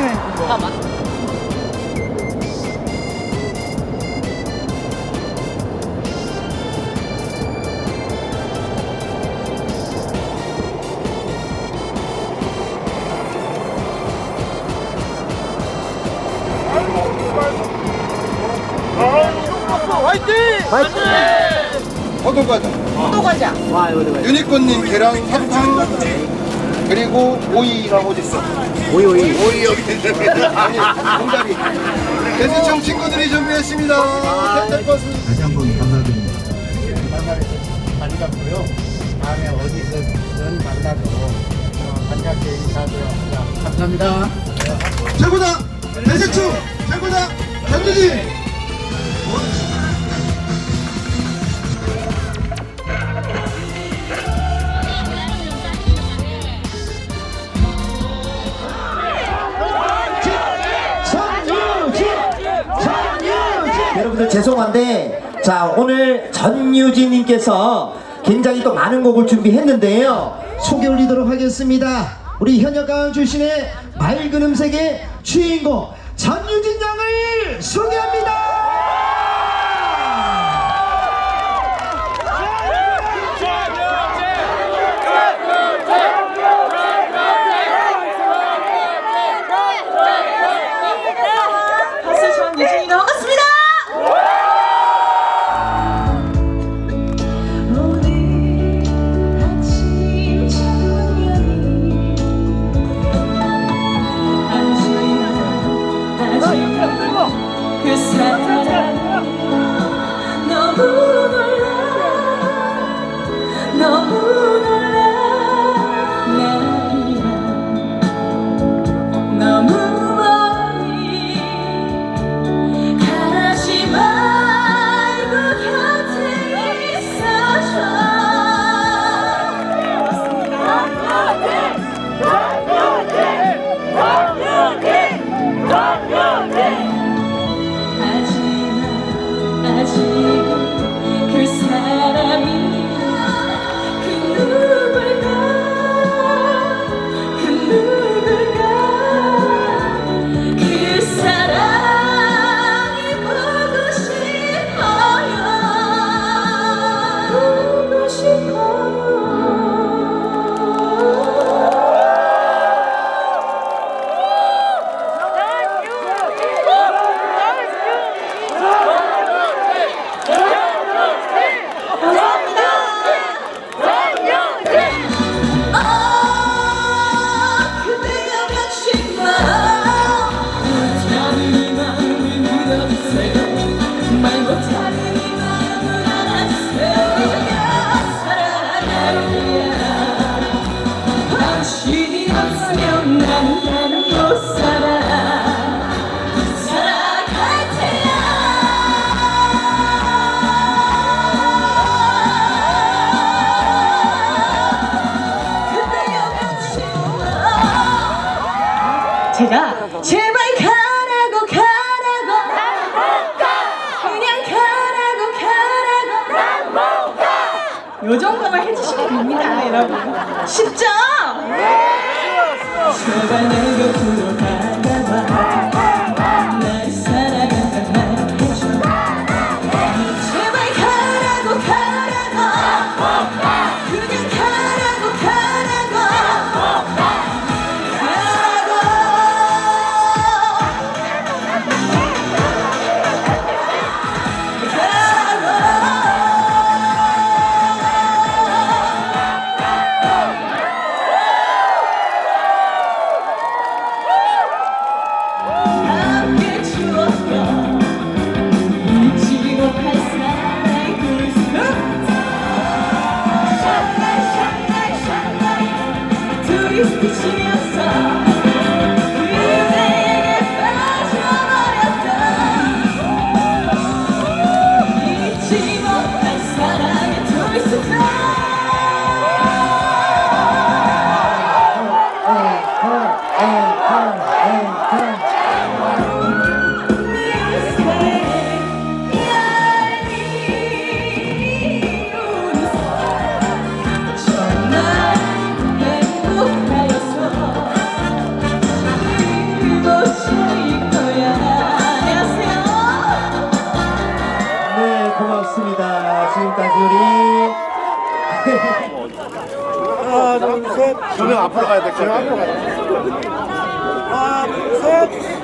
하시는 그거. 아, 맞 어떤 과자? 또 가자. 유니콘님 계랑 사탕 그리고 오이랑 어디 있어? 오이 오이 오이 여기 있네. 아니 공다리 대세청 친구들이 준비했습니다 텔테버스 다시 한 번 감사드립니다. 반갑고요. 다음에 어디서든 만나도 어, 반갑게 인사드립니다. 감사합니다. 최고다 대세청 최고다 현준이 여러분들 죄송한데 자 오늘 전유진님께서 굉장히 또 많은 곡을 준비했는데요. 소개 올리도록 하겠습니다. 우리 현역가왕 출신의 맑은 음색의 주인공 전유진 양을 소개 제가 제발 가라고 가라고. 그냥 가라고 가라고. 요 정도만 해주시면 됩니다 여러분. 쉽죠? 제발 내 곁으로 다가 샹라이 둘이 스치 우리 하나, 둘, 셋. 저는 앞으로 가야 될 것 같아요. 하나, 둘, 셋.